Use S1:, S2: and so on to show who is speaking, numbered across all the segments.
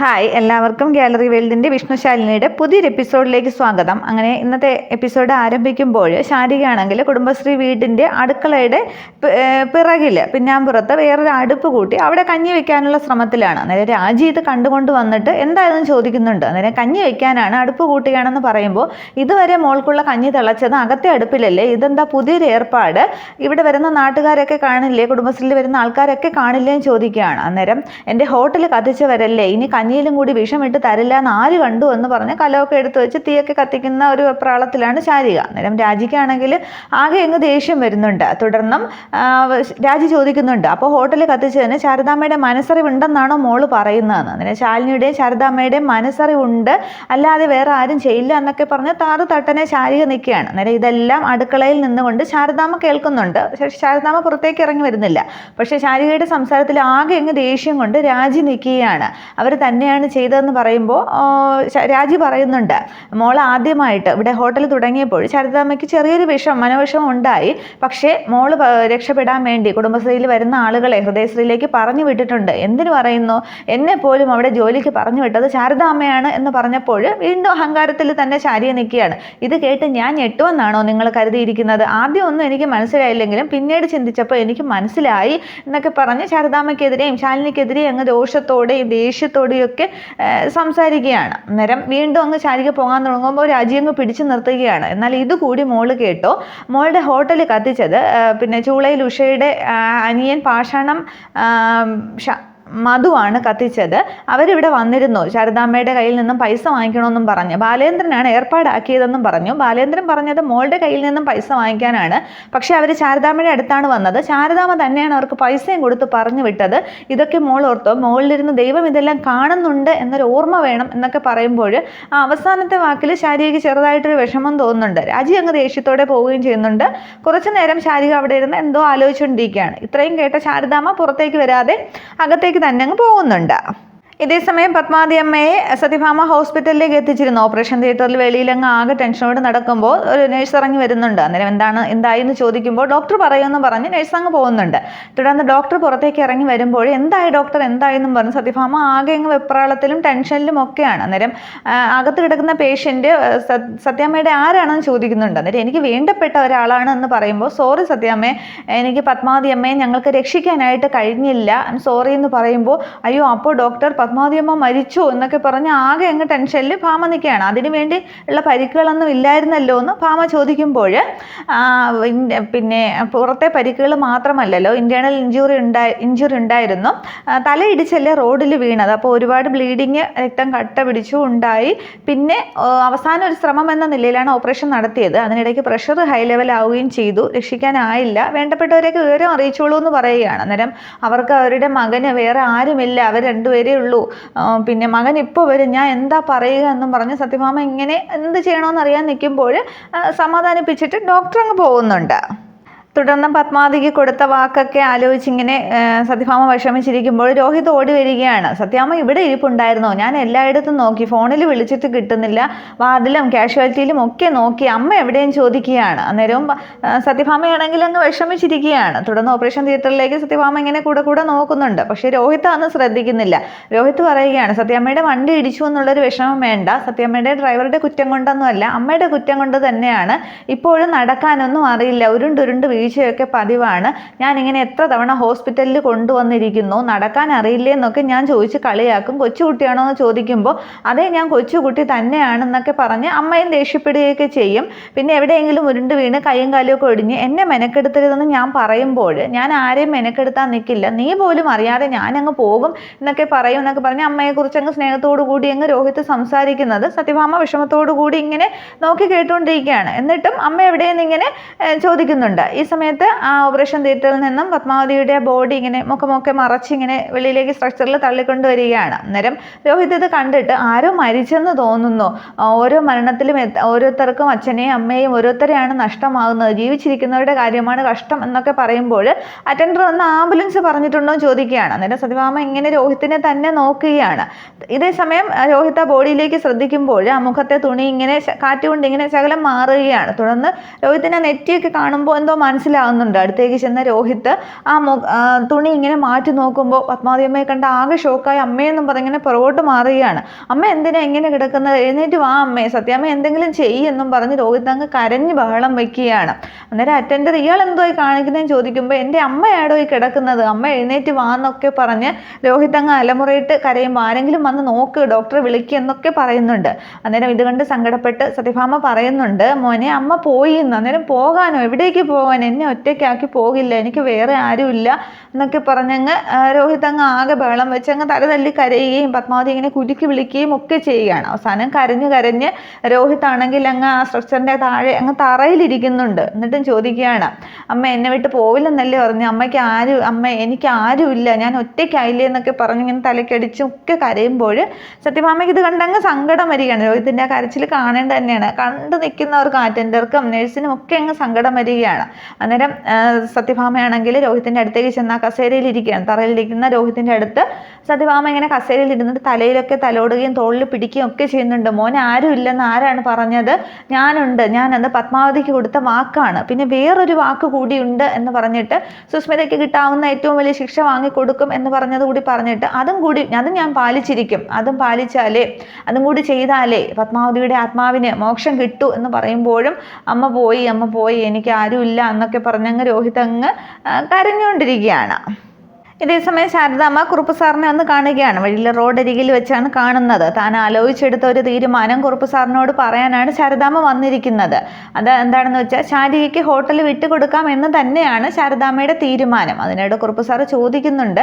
S1: Hi എല്ലാവർക്കും gallery വേൾഡിന്റെ വിഷ്ണുശാലിനിയുടെ പുതിയൊരു എപ്പിസോഡിലേക്ക് സ്വാഗതം. അങ്ങനെ ഇന്നത്തെ എപ്പിസോഡ് ആരംഭിക്കുമ്പോൾ ശാരികയാണെങ്കിൽ കുടുംബശ്രീ വീടിന്റെ അടുക്കളയുടെ പിറകിൽ പിന്നാമ്പുറത്ത് വേറൊരു അടുപ്പ് കൂട്ടി അവിടെ കഞ്ഞി വെക്കാനുള്ള ശ്രമത്തിലാണ്. അന്നേരം രാജി ഇത് കണ്ടുകൊണ്ട് വന്നിട്ട് എന്തായാലും ചോദിക്കുന്നുണ്ട്? അന്നേരം കഞ്ഞി വെക്കാനാണ് അടുപ്പ് കൂട്ടുകയാണെന്ന് പറയുമ്പോൾ ഇതുവരെ മോൾക്കുള്ള കഞ്ഞി തിളച്ചത് അകത്തെ അടുപ്പിലല്ലേ? ഇതെന്താ പുതിയൊരു ഏർപ്പാട്? ഇവിടെ വരുന്ന നാട്ടുകാരൊക്കെ കാണില്ലേ? കുടുംബശ്രീയിൽ വരുന്ന ആൾക്കാരൊക്കെ കാണില്ലേ എന്ന് ചോദിക്കുകയാണ്. അന്നേരം എന്റെ ഹോട്ടൽ കത്തിച്ചവരല്ലേ? ഇനി കഞ്ഞിയിലും കൂടി വിഷമിട്ട് തരില്ല എന്ന് ആര് കണ്ടു എന്ന് പറഞ്ഞ് കലമൊക്കെ എടുത്തു വെച്ച് തീയൊക്കെ കത്തിക്കുന്ന ഒരു വെപ്രാളത്തിലാണ് ശാരിക. അന്നേരം രാജിക്കാണെങ്കിൽ ആകെ അങ്ങ് ദേഷ്യം വരുന്നുണ്ട്. തുടർന്നും രാജി ചോദിക്കുന്നുണ്ട്. അപ്പോൾ ഹോട്ടലിൽ കത്തിച്ചതിന് ശാരദാമ്മയുടെ മനസ്സറിവുണ്ടെന്നാണോ മോൾ പറയുന്നതെന്ന്. അന്നേരം ശാലിനിയുടെയും ശാരദാമ്മയുടെയും മനസ്സറിവുണ്ട്. അല്ലാതെ വേറെ ആരും ചെയ്യില്ല എന്നൊക്കെ പറഞ്ഞ് താറ് തട്ടനെ ശാരിക നിൽക്കുകയാണ്. അന്നേരം ഇതെല്ലാം അടുക്കളയിൽ നിന്നുകൊണ്ട് ശാരദാമ്മ കേൾക്കുന്നുണ്ട്. ശാരദാമ്മ പുറത്തേക്ക് ഇറങ്ങി വരുന്നില്ല. പക്ഷേ ശാരികയുടെ സംസാരത്തിൽ ആകെ അങ്ങ് ദേഷ്യം കൊണ്ട് രാജി നിൽക്കുകയാണ്. അവർ തന്നെയാണ് ചെയ്തതെന്ന് പറയുമ്പോൾ രാജി പറയുന്നുണ്ട്. മോൾ ആദ്യമായിട്ട് ഇവിടെ ഹോട്ടൽ തുടങ്ങിയപ്പോൾ ശാരദാമ്മയ്ക്ക് ചെറിയൊരു വിഷം മനോവിഷം ഉണ്ടായി. പക്ഷേ മോൾ രക്ഷപ്പെടാൻ വേണ്ടി കുടുംബശ്രീയിൽ വരുന്ന ആളുകളെ ഹൃദയശ്രീയിലേക്ക് പറഞ്ഞു വിട്ടിട്ടുണ്ട്. എന്തിനു പറയുന്നു? എന്നെ പോലും അവിടെ ജോലിക്ക് പറഞ്ഞു വിട്ടത് ശാരദാമ്മയാണ് എന്ന് പറഞ്ഞപ്പോൾ വീണ്ടും അഹങ്കാരത്തിൽ തന്നെ ശാരിയെ നിൽക്കുകയാണ്. ഇത് കേട്ട് ഞാൻ ഞെട്ടുമെന്നാണോ നിങ്ങൾ കരുതിയിരിക്കുന്നത്? ആദ്യം ഒന്നും എനിക്ക് മനസ്സിലായില്ലെങ്കിലും പിന്നീട് ചിന്തിച്ചപ്പോൾ എനിക്ക് മനസ്സിലായി എന്നൊക്കെ പറഞ്ഞ് ശാരദാമ്മയ്ക്കെതിരെയും ശാലിനിക്കെതിരെയും അങ്ങ് ദോഷത്തോടെയും ദേഷ്യത്തോടെയും ഒക്കെ സംസാരിക്കുകയാണ്. അന്നേരം വീണ്ടും അങ്ങ് ശാരിക പോകാൻ തുടങ്ങുമ്പോൾ രാജി അങ്ങ് പിടിച്ചു നിർത്തുകയാണ്. എന്നാൽ ഇതുകൂടി മോൾ കേട്ടോ മോളുടെ ഹോട്ടൽ കത്തിച്ചത് പിന്നെ ചൂളയിൽ ഉഷയുടെ അനിയൻ പാഷാണം മധുവാണ് കത്തിച്ചത്. അവരിവിടെ വന്നിരുന്നു. ശാരദാമ്മയുടെ കയ്യിൽ നിന്നും പൈസ വാങ്ങിക്കണമെന്നും പറഞ്ഞു. ബാലേന്ദ്രനാണ് ഏർപ്പാടാക്കിയതെന്നും പറഞ്ഞു. ബാലേന്ദ്രൻ പറഞ്ഞത് മോളുടെ കയ്യിൽ നിന്നും പൈസ വാങ്ങിക്കാനാണ്. പക്ഷേ അവർ ശാരദാമ്മയുടെ അടുത്താണ് വന്നത്. ശാരദാമ്മ തന്നെയാണ് അവർക്ക് പൈസയും കൊടുത്ത് പറഞ്ഞു വിട്ടത്. ഇതൊക്കെ മോൾ ഓർത്തോ? മോളിലിരുന്ന് ദൈവം ഇതെല്ലാം കാണുന്നുണ്ട് എന്നൊരു ഓർമ്മ വേണം എന്നൊക്കെ പറയുമ്പോൾ ആ അവസാനത്തെ വാക്കിൽ ശാരികയ്ക്ക് ചെറുതായിട്ടൊരു വിഷമം തോന്നുന്നുണ്ട്. രാജി അങ്ങ് ദേഷ്യത്തോടെ പോവുകയും ചെയ്യുന്നുണ്ട്. കുറച്ചു നേരം ശാരിക അവിടെ ഇരുന്ന് എന്തോ ആലോചിച്ചുകൊണ്ടിരിക്കുകയാണ്. ഇത്രയും കേട്ട ശാരദാമ്മ പുറത്തേക്ക് വരാതെ അകത്തേക്ക് തന്നെ അങ്ങ് പോകുന്നുണ്ട്. ഇതേസമയം പത്മാവതി അമ്മയെ സത്യഭാമ ഹോസ്പിറ്റലിലേക്ക് എത്തിച്ചിരുന്നു. ഓപ്പറേഷൻ തിയേറ്ററിൽ വെളിയിലങ്ങ് ആകെ ടെൻഷനോട് നടക്കുമ്പോൾ ഒരു നഴ്സ് ഇറങ്ങി വരുന്നുണ്ട്. അന്നേരം എന്താണ് എന്തായി എന്ന് ചോദിക്കുമ്പോൾ ഡോക്ടർ പറയുമെന്ന് പറഞ്ഞ് നഴ്സ് അങ്ങ് പോകുന്നുണ്ട്. തുടർന്ന് ഡോക്ടർ പുറത്തേക്ക് ഇറങ്ങി വരുമ്പോൾ എന്തായി ഡോക്ടർ എന്തായി എന്നും പറഞ്ഞ് സത്യഭാമ ആകെ അങ്ങ് വെപ്രാളത്തിലും ടെൻഷനിലും ഒക്കെയാണ്. അന്നേരം അകത്ത് കിടക്കുന്ന പേഷ്യന്റ് സത്യാമ്മയുടെ ആരാണെന്ന് ചോദിക്കുന്നുണ്ട്. അന്നേരം എനിക്ക് വേണ്ടപ്പെട്ട ഒരാളാണ് എന്ന് പറയുമ്പോൾ സോറി സത്യാമ്മയെ എനിക്ക് പത്മാവതി അമ്മയെ ഞങ്ങൾക്ക് രക്ഷിക്കാനായിട്ട് കഴിഞ്ഞില്ല. സോറി എന്ന് പറയുമ്പോൾ അയ്യോ അപ്പോൾ ഡോക്ടർ പത്മാവതി അമ്മ മരിച്ചു എന്നൊക്കെ പറഞ്ഞ് ആകെ അങ്ങ് ടെൻഷനിൽ ഭാമ നിൽക്കുകയാണ്. അതിനു വേണ്ടി ഉള്ള പരിക്കുകളൊന്നും ഇല്ലായിരുന്നല്ലോ എന്ന് ഭാമ ചോദിക്കുമ്പോൾ പിന്നെ പുറത്തെ പരിക്കുകൾ മാത്രമല്ലല്ലോ ഇന്റേണൽ ഇഞ്ചുറി ഉണ്ടായി ഇഞ്ചുറി ഉണ്ടായിരുന്നു. തലയിടിച്ചല്ലേ റോഡിൽ വീണത്. അപ്പോൾ ഒരുപാട് ബ്ലീഡിങ് രക്തം കട്ട പിടിച്ചു ഉണ്ടായി. പിന്നെ അവസാന ഒരു ശ്രമം എന്ന നിലയിലാണ് ഓപ്പറേഷൻ നടത്തിയത്. അതിനിടയ്ക്ക് പ്രഷർ ഹൈ ലെവൽ ആവുകയും ചെയ്തു. രക്ഷിക്കാനായില്ല വേണ്ടപ്പെട്ടവരെയൊക്കെ വിവരം അറിയിച്ചോളൂ എന്ന് പറയുകയാണ്. അന്നേരം അവർക്ക് അവരുടെ മകന് വേറെ ആരുമില്ല. അവർ രണ്ടുപേരേ ഉള്ളൂ. പിന്നെ മകൻ ഇപ്പോൾ വരും ഞാൻ എന്താ പറയുക എന്നും പറഞ്ഞ് സത്യഭാമ ഇങ്ങനെ എന്ത് ചെയ്യണമെന്ന് അറിയാൻ നിൽക്കുമ്പോൾ സമാധാനിപ്പിച്ചിട്ട് ഡോക്ടർ അങ്ങ് പോകുന്നുണ്ട്. തുടർന്ന് പത്മാവതിക്ക് കൊടുത്ത വാക്കൊക്കെ ആലോചിച്ചിങ്ങനെ സത്യഭാമ വിഷമിച്ചിരിക്കുമ്പോൾ രോഹിത് ഓടി വരികയാണ്. സത്യാമ്മ ഇവിടെ ഇരിപ്പുണ്ടായിരുന്നോ? ഞാൻ എല്ലായിടത്തും നോക്കി. ഫോണിൽ വിളിച്ചിട്ട് കിട്ടുന്നില്ല. വാർഡിലും കാഷ്വാലിറ്റിയിലും ഒക്കെ നോക്കി അമ്മ എവിടെയും ചോദിക്കുകയാണ്. അന്നേരവും സത്യഭാമയാണെങ്കിൽ അങ്ങ് വിഷമിച്ചിരിക്കുകയാണ്. തുടർന്ന് ഓപ്പറേഷൻ തിയേറ്ററിലേക്ക് സത്യഭാമ ഇങ്ങനെ കൂടെ കൂടെ നോക്കുന്നുണ്ട്. പക്ഷേ രോഹിത് അന്ന് ശ്രദ്ധിക്കുന്നില്ല. രോഹിത് പറയുകയാണ് സത്യാമ്മയുടെ വണ്ടി ഇടിച്ചു എന്നുള്ളൊരു വിഷമം വേണ്ട. സത്യാമ്മയുടെ ഡ്രൈവറുടെ കുറ്റം കൊണ്ടൊന്നുമല്ല അമ്മയുടെ കുറ്റം കൊണ്ട് തന്നെയാണ് ഇപ്പോഴും നടക്കാനൊന്നും അറിയില്ല. ഉരുണ്ടുരുണ്ട് വീഴ്ചയൊക്കെ പതിവാണ്. ഞാൻ ഇങ്ങനെ എത്ര തവണ ഹോസ്പിറ്റലിൽ കൊണ്ടുവന്നിരിക്കുന്നു നടക്കാൻ അറിയില്ലേ എന്നൊക്കെ ഞാൻ ചോദിച്ച് കളിയാക്കും. കൊച്ചുകുട്ടിയാണോ എന്ന് ചോദിക്കുമ്പോൾ അതേ ഞാൻ കൊച്ചുകുട്ടി തന്നെയാണെന്നൊക്കെ പറഞ്ഞ് അമ്മയും ദേഷ്യപ്പെടുകയൊക്കെ ചെയ്യും. പിന്നെ എവിടെയെങ്കിലും ഉരുണ്ട് വീണ് കൈയും കാലും ഒക്കെ ഒടിഞ്ഞ് എന്നെ മെനക്കെടുത്തരുതെന്ന് ഞാൻ പറയുമ്പോൾ ഞാൻ ആരെയും മെനക്കെടുത്താൻ നിൽക്കില്ല നീ പോലും അറിയാതെ ഞാനങ്ങ് പോകും എന്നൊക്കെ പറയും എന്നൊക്കെ പറഞ്ഞ് അമ്മയെക്കുറിച്ച് അങ്ങ് സ്നേഹത്തോടു കൂടി അങ്ങ് രോഹിത് സംസാരിക്കുന്നത് സത്യഭാമ വിഷമത്തോടു കൂടി ഇങ്ങനെ നോക്കി കേട്ടുകൊണ്ടിരിക്കുകയാണ് എന്നിട്ടും അമ്മ എവിടെയെന്ന് ഇങ്ങനെ ചോദിക്കുന്നുണ്ട്. ഈ സമയത്ത് ആ ഓപ്പറേഷൻ തിയേറ്ററിൽ നിന്നും പത്മാവതിയുടെ ബോഡി ഇങ്ങനെ മുഖമൊക്കെ മറച്ച് ഇങ്ങനെ വെളിയിലേക്ക് സ്ട്രക്ചറിൽ തള്ളിക്കൊണ്ട് വരികയാണ് അന്നേരം രോഹിത് ഇത് കണ്ടിട്ട് ആരോ മരിച്ചെന്ന് തോന്നുന്നു. ഓരോ മരണത്തിലും ഓരോരുത്തർക്കും അച്ഛനെയും അമ്മയെയും ഓരോരുത്തരെയാണ് നഷ്ടമാകുന്നത്. ജീവിച്ചിരിക്കുന്നവരുടെ കാര്യമാണ് കഷ്ടം എന്നൊക്കെ പറയുമ്പോൾ അറ്റൻഡർ വന്ന് ആംബുലൻസ് പറഞ്ഞിട്ടുണ്ടോ ചോദിക്കുകയാണ്. അന്നേരം സത്യഭാമ ഇങ്ങനെ രോഹിത്തിനെ തന്നെ നോക്കുകയാണ്. ഇതേ സമയം രോഹിത് ആ ബോഡിയിലേക്ക് ശ്രദ്ധിക്കുമ്പോൾ ആ മുഖത്തെ തുണി ഇങ്ങനെ കാറ്റുകൊണ്ട് ഇങ്ങനെ ശകലം മാറുകയാണ്. തുടർന്ന് രോഹിത്തിനെ നെറ്റിയൊക്കെ കാണുമ്പോൾ എന്തോ മനസ്സിലാവുന്നുണ്ട്. അടുത്തേക്ക് ചെന്ന രോഹിത്ത് ആ തുണി ഇങ്ങനെ മാറ്റി നോക്കുമ്പോൾ പത്മാവതി അമ്മയെ കണ്ട ആകെ ഷോക്കായി. അമ്മയെന്നും പറഞ്ഞിങ്ങനെ പുറകോട്ട് മാറുകയാണ്. അമ്മ എന്തിനാ ഇങ്ങനെ കിടക്കുന്നത്? എഴുന്നേറ്റ് വാ അമ്മേ. സത്യാമ്മ എന്തെങ്കിലും ചെയ്യെന്നും പറഞ്ഞ് രോഹിത് അങ്ങ് കരഞ്ഞ് ബഹളം വയ്ക്കുകയാണ് അന്നേരം അറ്റൻഡർ ഇയാൾ എന്തോ ആയി കാണിക്കുന്നതെന്ന് ചോദിക്കുമ്പോൾ എന്റെ അമ്മയാടോ ഈ കിടക്കുന്നത്? അമ്മ എഴുന്നേറ്റ് വാ എന്നൊക്കെ പറഞ്ഞ് രോഹിത് അങ്ങ് അലമുറയിട്ട് കരയുമ്പോൾ ആരെങ്കിലും വന്ന് നോക്ക് ഡോക്ടറെ വിളിക്കുക എന്നൊക്കെ പറയുന്നുണ്ട്. അന്നേരം ഇത് കണ്ട് സങ്കടപ്പെട്ട് സത്യഭാമ പറയുന്നുണ്ട് മോനെ അമ്മ പോയി എന്ന് അന്നേരം പോകാനോ? എവിടേക്ക് പോകാൻ എന്നെ ഒറ്റയ്ക്കാക്കി പോകില്ല എനിക്ക് വേറെ ആരുമില്ല എന്നൊക്കെ പറഞ്ഞങ്ങ് രോഹിത് അങ്ങ് ആകെ ബഹളം വെച്ച് അങ്ങ് തല തല്ലി കരയുകയും പത്മാവതി ഇങ്ങനെ കുലുക്കി വിളിക്കുകയും ഒക്കെ ചെയ്യുകയാണ്. അവസാനം കരഞ്ഞു കരഞ്ഞ് രോഹിത് ആണെങ്കിൽ അങ്ങ് ആ സ്ട്രക്ചറിന്റെ താഴെ അങ്ങ് തറയിലിരിക്കുന്നുണ്ട്. എന്നിട്ടും ചോദിക്കുകയാണ് അമ്മ എന്നെ വിട്ട് പോവില്ലെന്നല്ലേ പറഞ്ഞു? അമ്മയ്ക്ക് ആരും അമ്മ എനിക്ക് ആരുമില്ല ഞാൻ ഒറ്റയ്ക്കായില്ലേ? എന്നൊക്കെ പറഞ്ഞ് ഇങ്ങനെ തലക്കടിച്ചും ഒക്കെ കരയുമ്പോൾ സത്യഭാമയ്ക്ക് ഇത് കണ്ടങ്ങ് സങ്കടം വരികയാണ്. രോഹിത്തിന്റെ ആ കരച്ചിൽ കാണേണ്ട തന്നെയാണ്. കണ്ടു നിൽക്കുന്നവർക്ക് അറ്റൻഡർക്കും നഴ്സിനും ഒക്കെ അങ്ങ് സങ്കടം വരികയാണ്. അന്നേരം സത്യഭാമയാണെങ്കിൽ രോഹിത്തിന്റെ അടുത്തേക്ക് ചെന്ന് കസേരയിൽ ഇരിക്കുകയാണ് തറയിലിരിക്കുന്ന രോഹിത്തിന്റെ അടുത്ത് സത്യഭാമ ഇങ്ങനെ കസേരയിൽ ഇരുന്നിട്ട് തലയിലൊക്കെ തലോടുകയും തോളിൽ പിടിക്കുകയും ഒക്കെ ചെയ്യുന്നുണ്ട്. മോൻ ആരും ഇല്ലെന്ന് ആരാണ് പറഞ്ഞത്? ഞാനുണ്ട്. ഞാനത് പത്മാവതിക്ക് കൊടുത്ത വാക്കാണ്. പിന്നെ വേറൊരു വാക്ക് കൂടിയുണ്ട് എന്ന് പറഞ്ഞിട്ട് സുസ്മിതയ്ക്ക് കിട്ടാവുന്ന ഏറ്റവും വലിയ ശിക്ഷ വാങ്ങിക്കൊടുക്കും എന്ന് പറഞ്ഞത് കൂടി പറഞ്ഞിട്ട് അതും കൂടി അതും ഞാൻ പാലിച്ചിരിക്കും. അതും പാലിച്ചാലേ അതും കൂടി ചെയ്താലേ പത്മാവതിയുടെ ആത്മാവിന് മോക്ഷം കിട്ടൂ എന്ന് പറയുമ്പോഴും അമ്മ പോയി അമ്മ പോയി എനിക്ക് ആരുമില്ല എന്നൊക്കെ പറഞ്ഞങ്ങ് രോഹിത് അങ്ങ് കരഞ്ഞുകൊണ്ടിരിക്കുകയാണ്. ഇതേസമയം ശാരദാമ്മ കുറുപ്പ് സാറിനെ ഒന്ന് കാണുകയാണ്. വഴിയിലെ റോഡരികിൽ വെച്ചാണ് കാണുന്നത്. താൻ ആലോചിച്ചെടുത്ത ഒരു തീരുമാനം കുറുപ്പ് സാറിനോട് പറയാനാണ് ശാരദാമ്മ വന്നിരിക്കുന്നത്. അത് എന്താണെന്ന് വെച്ചാൽ ശാരികയ്ക്ക് ഹോട്ടൽ വിട്ടുകൊടുക്കാം എന്ന് തന്നെയാണ് ശാരദാമ്മയുടെ തീരുമാനം. അതിനോട് കുറുപ്പ് സാർ ചോദിക്കുന്നുണ്ട്.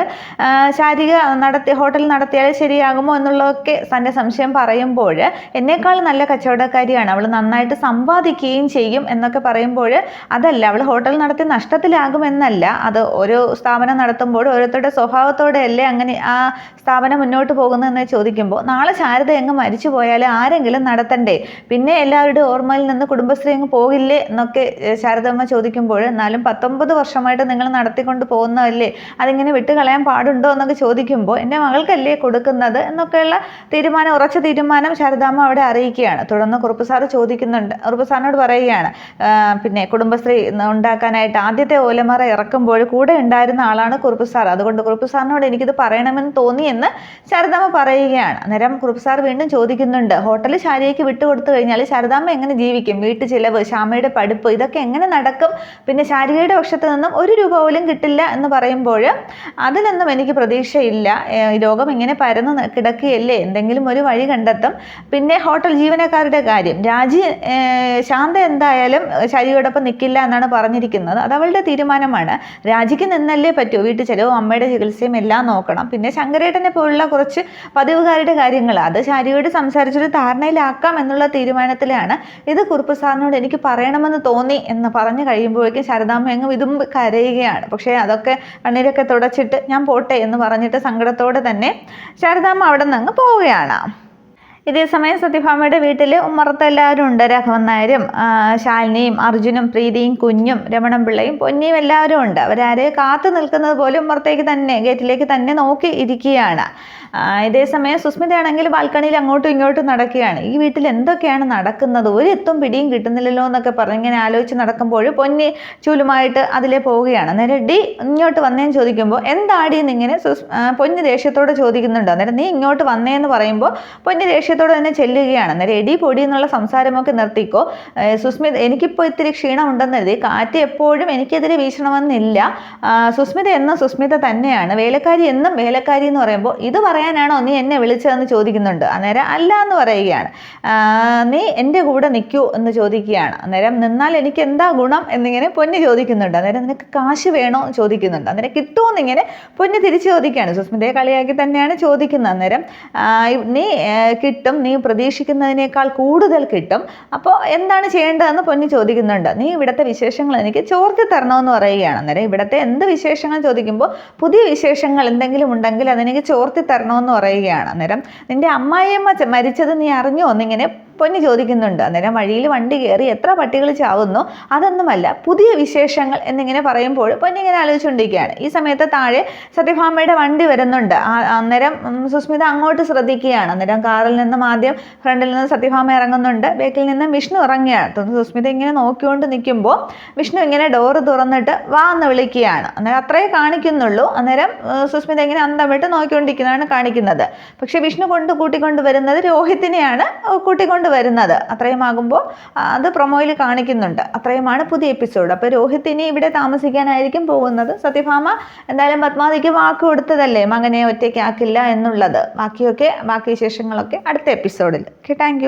S1: ശാരിക നടത്തി ഹോട്ടൽ നടത്തിയാൽ ശരിയാകുമോ എന്നുള്ളതൊക്കെ തന്റെ സംശയം പറയുമ്പോൾ എന്നേക്കാൾ നല്ല കച്ചവടക്കാരിയാണ്. അവൾ നന്നായിട്ട് സമ്പാദിക്കുകയും ചെയ്യും എന്നൊക്കെ പറയുമ്പോൾ അതല്ല അവൾ ഹോട്ടൽ നടത്തി നഷ്ടത്തിലാകുമെന്നല്ല. അത് ഒരു സ്ഥാപനം നടത്തുമ്പോൾ ഓരോ ഓരോരുത്തരുടെ സ്വഭാവത്തോടെ അല്ലേ അങ്ങനെ ആ സ്ഥാപനം മുന്നോട്ട് പോകുന്നതെന്ന് ചോദിക്കുമ്പോൾ നാളെ ശാരദ അങ്ങ് മരിച്ചു പോയാൽ ആരെങ്കിലും നടത്തണ്ടേ? പിന്നെ എല്ലാവരുടെ ഓർമ്മയിൽ നിന്ന് കുടുംബശ്രീ അങ്ങ് പോകില്ലേ എന്നൊക്കെ ശാരദമ്മ ചോദിക്കുമ്പോൾ എന്നാലും പത്തൊമ്പത് വർഷമായിട്ട് നിങ്ങൾ നടത്തിക്കൊണ്ട് പോകുന്നതല്ലേ? അതിങ്ങനെ വിട്ടുകളയാൻ പാടുണ്ടോ എന്നൊക്കെ ചോദിക്കുമ്പോൾ എന്റെ മകൾക്കല്ലേ കൊടുക്കുന്നത്? എന്നൊക്കെയുള്ള തീരുമാനം ഉറച്ച തീരുമാനം ശാരദാമ്മ അവിടെ അറിയിക്കുകയാണ്. തുടർന്ന് കുറുപ്പ് ചോദിക്കുന്നുണ്ട് കുറുപ്പ് സാറിനോട് പറയുകയാണ് പിന്നെ കുടുംബശ്രീ ഉണ്ടാക്കാനായിട്ട് ആദ്യത്തെ ഓലമറ ഇറക്കുമ്പോൾ കൂടെ ഉണ്ടായിരുന്ന ആളാണ് കുറുപ്പ് സാർ അതുകൊണ്ട് കുറുപ്പ് സാറിനോട് എനിക്കിത് പറയണമെന്ന് തോന്നി എന്ന് ശാരദാമ്മ പറയുകയാണ്. അന്നേരം കുറുപ്പ് സാർ വീണ്ടും ചോദിക്കുന്നുണ്ട് ഹോട്ടൽ ശാരിയയ്ക്ക് വിട്ടുകൊടുത്തു കഴിഞ്ഞാൽ ശാരദാമ്മ എങ്ങനെ ജീവിക്കും? വീട്ടു ചിലവ് ശ്യാമയുടെ പഠിപ്പ് ഇതൊക്കെ എങ്ങനെ നടക്കും? പിന്നെ ശാരികയുടെ പക്ഷത്ത് നിന്നും ഒരു രൂപ പോലും കിട്ടില്ല എന്ന് പറയുമ്പോൾ അതിലൊന്നും എനിക്ക് പ്രതീക്ഷയില്ല. രോഗം ഇങ്ങനെ പരന്ന് കിടക്കുകയല്ലേ? എന്തെങ്കിലും ഒരു വഴി കണ്ടെത്തും. പിന്നെ ഹോട്ടൽ ജീവനക്കാരുടെ കാര്യം. രാജി ശാന്ത എന്തായാലും ശാരികയോടൊപ്പം നിൽക്കില്ല എന്നാണ് പറഞ്ഞിരിക്കുന്നത്. അത് അവളുടെ തീരുമാനമാണ്. രാജിക്ക് നിന്നല്ലേ പറ്റൂ. വീട്ടു ചിലവും അമ്മയുടെ ചികിത്സയും എല്ലാം നോക്കണം. പിന്നെ ശങ്കരേട്ടനെ പോലുള്ള കുറച്ച് പതിവുകാരുടെ കാര്യങ്ങൾ അത് ശാരിയോട് സംസാരിച്ചൊരു ധാരണയിലാക്കാം എന്നുള്ള തീരുമാനത്തിലാണ് ഇത് കുറുപ്പ് സാറിനോട് എനിക്ക് പറയണമെന്ന് തോന്നി എന്ന് പറഞ്ഞു കഴിയുമ്പോഴേക്കും ശാരദാമ്മ അങ്ങ് ഇതും കരയുകയാണ്. പക്ഷേ അതൊക്കെ കണ്ണീരൊക്കെ തുടച്ചിട്ട് ഞാൻ പോട്ടെ എന്ന് പറഞ്ഞിട്ട് സങ്കടത്തോടെ തന്നെ ശാരദാമ്മ അവിടെ നിന്ന് അങ്ങ് പോവുകയാണ്. ഇതേസമയം സത്യഭാമയുടെ വീട്ടിൽ ഉമ്മറത്ത് എല്ലാവരും ഉണ്ട് രാഘവൻ നായരും ശാലിനിയും അർജുനും പ്രീതിയും കുഞ്ഞും രമണം പിള്ളയും പൊന്നിയും എല്ലാവരും ഉണ്ട്. അവരാരെ കാത്തു നിൽക്കുന്നത് പോലെ ഉമ്മറത്തേക്ക് തന്നെ ഗേറ്റിലേക്ക് തന്നെ നോക്കി ഇരിക്കുകയാണ്. ഇതേസമയം സുസ്മിതയാണെങ്കിൽ ബാൽക്കണിയിൽ അങ്ങോട്ടും ഇങ്ങോട്ടും നടക്കുകയാണ്. ഈ വീട്ടിൽ എന്തൊക്കെയാണ് നടക്കുന്നത്? ഒരു എത്തും പിടിയും കിട്ടുന്നില്ലല്ലോ എന്നൊക്കെ പറഞ്ഞ് ഇങ്ങനെ ആലോചിച്ച് നടക്കുമ്പോൾ പൊന്നി ചൂലുമായിട്ട് അതിലെ പോവുകയാണ്. അന്നേരം ഡി ഇങ്ങോട്ട് വന്നേന്ന് ചോദിക്കുമ്പോൾ എന്താടി എന്നിങ്ങനെ പൊന്നി ദേഷ്യത്തോടെ ചോദിക്കുന്നുണ്ട്. അന്നേരം നീ ഇങ്ങോട്ട് വന്നേന്ന് പറയുമ്പോൾ പൊന്നി ദേഷ്യത്തോടെ തന്നെ ചെല്ലുകയാണ്. അന്നേരം എടി പൊടി എന്നുള്ള സംസാരമൊക്കെ നിർത്തിക്കോ. സുസ്മിത എനിക്കിപ്പോൾ ഇത്തിരി ക്ഷീണമുണ്ടെന്ന് കരുതി. കാറ്റ് എപ്പോഴും എനിക്കെതിരെ വീശണമെന്നില്ല. സുസ്മിത എന്ന സുസ്മിത തന്നെയാണ്. വേലക്കാരി എന്നും വേലക്കാരി എന്ന് പറയുമ്പോൾ ഇത് പറയാനാണോ നീ എന്നെ വിളിച്ചതെന്ന് ചോദിക്കുന്നുണ്ട്. അന്നേരം അല്ല എന്ന് പറയുകയാണ്. നീ എന്റെ കൂടെ നിൽക്കൂ എന്ന് ചോദിക്കുകയാണ്. അന്നേരം നിന്നാൽ എനിക്ക് എന്താ ഗുണം എന്നിങ്ങനെ പൊന്നി ചോദിക്കുന്നുണ്ട്. അന്നേരം നിനക്ക് കാശ് വേണോ ചോദിക്കുന്നുണ്ട്. അന്നേരം കിട്ടുമോ എന്നിങ്ങനെ പൊന്ന് തിരിച്ചു ചോദിക്കുകയാണ്. സുസ്മിതയെ കളിയാക്കി തന്നെയാണ് ചോദിക്കുന്നത്. അന്നേരം നീ കിട്ടും നീ പ്രതീക്ഷിക്കുന്നതിനേക്കാൾ കൂടുതൽ കിട്ടും. അപ്പോൾ എന്താണ് ചെയ്യേണ്ടതെന്ന് പൊന്നി ചോദിക്കുന്നുണ്ട്. നീ ഇവിടുത്തെ വിശേഷങ്ങൾ എനിക്ക് ചോർത്തി തരണമെന്ന് പറയുകയാണ്. അന്നേരം ഇവിടുത്തെ എന്ത് വിശേഷങ്ങൾ ചോദിക്കുമ്പോൾ പുതിയ വിശേഷങ്ങൾ എന്തെങ്കിലും ഉണ്ടെങ്കിൽ അതെനിക്ക് ചോർത്തി തരണമെന്ന് പറയുകയാണ്. അന്നേരം നിന്റെ അമ്മായിയമ്മ മരിച്ചത് നീ അറിഞ്ഞോ? എന്നിങ്ങനെ പൊന്നി ചോദിക്കുന്നുണ്ട്. അന്നേരം വഴിയിൽ വണ്ടി കയറി എത്ര പട്ടികൾ ചാവുന്നു? അതൊന്നുമല്ല. പുതിയ വിശേഷങ്ങൾ എന്നിങ്ങനെ പറയുമ്പോൾ പൊന്നി ഇങ്ങനെ ആലോചിച്ചുകൊണ്ടിരിക്കുകയാണ്. ഈ സമയത്ത് താഴെ സത്യഭാമയുടെ വണ്ടി വരുന്നുണ്ട്. അന്നേരം സുസ്മിത അങ്ങോട്ട് ശ്രദ്ധിക്കുകയാണ്. അന്നേരം കാറിൽ നിന്നും ആദ്യം ഫ്രണ്ടിൽ നിന്ന് സത്യഭാമ ഇറങ്ങുന്നുണ്ട്. ബാക്കിൽ നിന്നും വിഷ്ണു ഇറങ്ങുകയാണ്. സുസ്മിത ഇങ്ങനെ നോക്കിക്കൊണ്ട് നിൽക്കുമ്പോൾ വിഷ്ണു ഇങ്ങനെ ഡോറ് തുറന്നിട്ട് വാ എന്ന് വിളിക്കുകയാണ്. അന്നേരം അത്രേ കാണിക്കുന്നുള്ളൂ. അന്നേരം സുസ്മിത ഇങ്ങനെ അന്തം നോക്കിക്കൊണ്ടിരിക്കുന്നതാണ് കാണിക്കുന്നത്. പക്ഷേ വിഷ്ണു കൊണ്ട് കൂട്ടിക്കൊണ്ട് വരുന്നത് രോഹിത്തിനെയാണ്. കൂട്ടിക്കൊണ്ട് വരുന്നത് അത്രയും ആകുമ്പോൾ അത് പ്രൊമോയിൽ കാണിക്കുന്നുണ്ട്. അത്രയുമാണ് പുതിയ എപ്പിസോഡ്. അപ്പോൾ രോഹിത് ഇനി ഇവിടെ താമസിക്കാനായിരിക്കും പോകുന്നത്. സത്യഭാമ എന്തായാലും പത്മാവതിക്ക് വാക്ക് കൊടുത്തതല്ലേ? മകനെ ഒറ്റയ്ക്കാക്കില്ല എന്നുള്ളത്. ബാക്കിയൊക്കെ ബാക്കി വിശേഷങ്ങളൊക്കെ അടുത്ത എപ്പിസോഡിൽ. Okay thank